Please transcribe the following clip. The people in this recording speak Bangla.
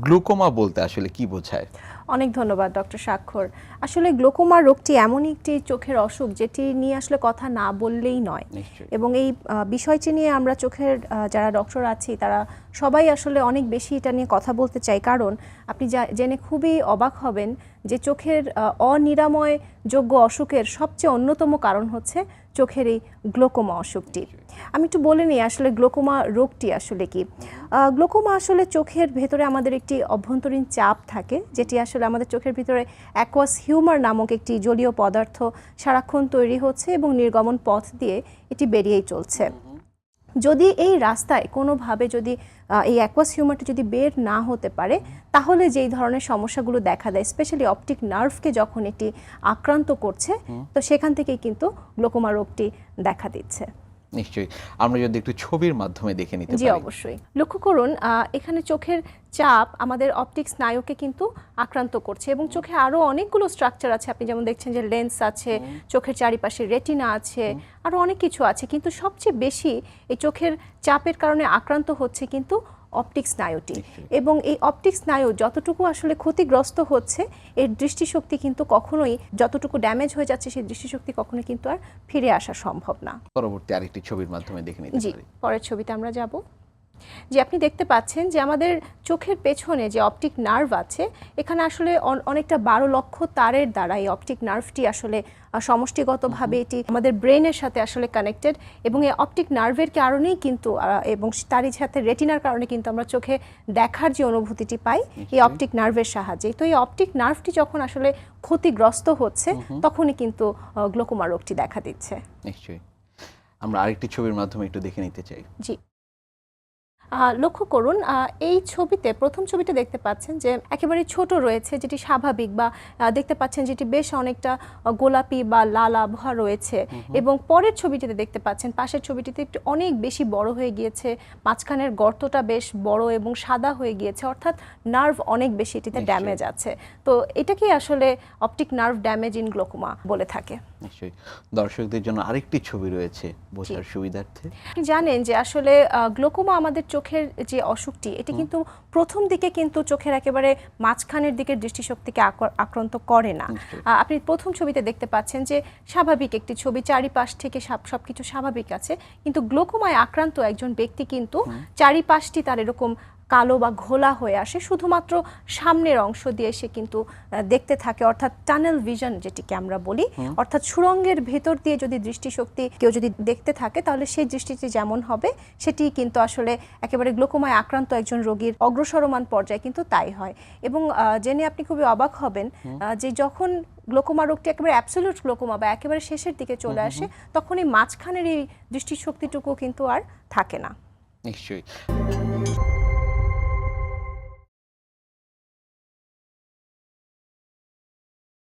গ্লুকোমা বলতে আসলে কি বোঝায়? অনেক ধন্যবাদ ডক্টর স্বাক্ষর। আসলে গ্লোকোমা রোগটি এমনই একটি চোখের অসুখ যেটি নিয়ে আসলে কথা না বললেই নয়। এবং এই বিষয়টি নিয়ে আমরা চোখের যারা ডক্টর আছি তারা সবাই আসলে অনেক বেশি এটা নিয়ে কথা বলতে চাই। কারণ আপনি যা- জেনে খুবই অবাক হবেন যে চোখের অনিরাময় যোগ্য অসুখের সবচেয়ে অন্যতম কারণ হচ্ছে চোখের এই গ্লোকোমা অসুখটি আমি একটু বলে নিই আসলে গ্লোকোমা রোগটি আসলে কি। গ্লোকোমা আসলে চোখের ভেতরে আমাদের একটি অভ্যন্তরীণ চাপ থাকে, যেটি আসলে আমাদের চোখের ভিতরে অ্যাকোয়াস হিউমার নামক একটি জলীয় পদার্থ সারাক্ষণ তৈরি হচ্ছে এবং নির্গমন পথ দিয়ে এটি বেরিয়েই চলছে। যদি এই রাস্তায় কোনোভাবে যদি এই অ্যাকোয়াস হিউমারটি যদি বের না হতে পারে তাহলে যেই ধরনের সমস্যাগুলো দেখা দেয় স্পেশালি অপটিক নার্ভকে যখন এটি আক্রান্ত করছে তো সেখান থেকেই কিন্তু গ্লোকোমা রোগটি দেখা দিচ্ছে। নিশ্চয়ই। আমরা যদি একটু ছবির মাধ্যমে দেখে নিতে জি অবশ্যই। লক্ষ্য করুন এখানে চোখের চাপ আমাদের অপটিক স্নায়ুকে কিন্তু আক্রান্ত করছে এবং চোখে আরও অনেকগুলো স্ট্রাকচার আছে। আপনি যেমন দেখছেন যে লেন্স আছে চোখের চারিপাশে রেটিনা আছে আরও অনেক কিছু আছে। কিন্তু সবচেয়ে বেশি এই চোখের চাপের কারণে আক্রান্ত হচ্ছে কিন্তু অপটিক স্নায়ুটি এবং এই অপটিক স্নায়ু যতটুকু আসলে ক্ষতিগ্রস্ত হচ্ছে এর দৃষ্টিশক্তি কিন্তু কখনোই যতটুকু ড্যামেজ হয়ে যাচ্ছে সেই দৃষ্টিশক্তি কখনো কিন্তু আর ফিরে আসা সম্ভব না। পরবর্তী আরেকটি ছবির মাধ্যমে দেখে নিতে জি পারি। পরের ছবিতে আমরা যাব। যে আপনি দেখতে পাচ্ছেন যে আমাদের চোখের পেছনে যে অপটিক নার্ভ আছে এখানে আসলে অন- অনেকটা বারো লক্ষ তারের দ্বারা এই অপটিক নার্ভটি আসলে সমষ্টিগতভাবে এটি আমাদের ব্রেনের সাথে আসলে কানেক্টেড এবং এই অপটিক নার্ভের কারণেই কিন্তু এবং তারই সাথে রেটিনার কারণে কিন্তু আমরা চোখে দেখার যে অনুভূতিটি পাই এই অপটিক নার্ভের সাহায্যে। তো এই অপটিক নার্ভটি যখন আসলে ক্ষতিগ্রস্ত হচ্ছে তখনই কিন্তু গ্লোকোমা রোগটি দেখা দিচ্ছে। নিশ্চয়ই। আমরা আরেকটি ছবির মাধ্যমে একটু দেখে নিতে চাই। জি। লক্ষ্য করুন এই ছবিতে প্রথম ছবিটা দেখতে পাচ্ছেন যে একেবারে ছোট রয়েছে যেটি স্বাভাবিক বা দেখতে পাচ্ছেন যেটি বেশ অনেকটা গোলাপি বা লাল আবহাওয়া রয়েছে। এবং পরের ছবিটিতে দেখতে পাচ্ছেন পাশের ছবিটিতে একটু অনেক বেশি বড় হয়ে গিয়েছে মাঝখানের গর্তটা বেশ বড় এবং সাদা হয়ে গিয়েছে অর্থাৎ নার্ভ অনেক বেশি এটিতে ড্যামেজ আছে। তো এটাকেই আসলে optic nerve damage in glaucoma বলে থাকে? নিশ্চয়ই। দর্শকদের জন্য আরেকটি ছবি রয়েছে বোঝার সুবিধার্থে। জানেন যে আসলে গ্লোকোমা আমাদের চোখের যে অসুখটি এটি কিন্তু প্রথম দিকে কিন্তু চোখের একেবারে মাঝখানের দিকের দৃষ্টিশক্তিকে আক্র- আক্রান্ত করে না। আপনি প্রথম ছবিতে দেখতে পাচ্ছেন যে স্বাভাবিক একটি ছবি চারিপাশ থেকে সব- সবকিছু স্বাভাবিক আছে কিন্তু গ্লোকোমায় আক্রান্ত একজন ব্যক্তি কিন্তু চারিপাশটি তার এরকম কালো বা ঘোলা হয়ে আসে শুধুমাত্র সামনের অংশ দিয়ে সে কিন্তু দেখতে থাকে। অর্থাৎ টানেল ভিশন যেটিকে আমরা বলি অর্থাৎ সুরঙ্গের ভেতর দিয়ে যদি দৃষ্টিশক্তি কেউ যদি দেখতে থাকে তাহলে সেই দৃষ্টিটি যেমন হবে সেটি কিন্তু আসলে একেবারে গ্লোকোমায় আক্রান্ত একজন রোগীর অগ্রসরমান পর্যায়ে কিন্তু তাই হয়। এবং জেনে আপনি খুবই অবাক হবেন যে যখন গ্লোকোমা রোগটি একেবারে অ্যাবসোলিউট গ্লোকোমা বা একেবারে শেষের দিকে চলে আসে তখন এই মাঝখানের এই দৃষ্টিশক্তিটুকু কিন্তু আর থাকে না। নিশ্চয়ই।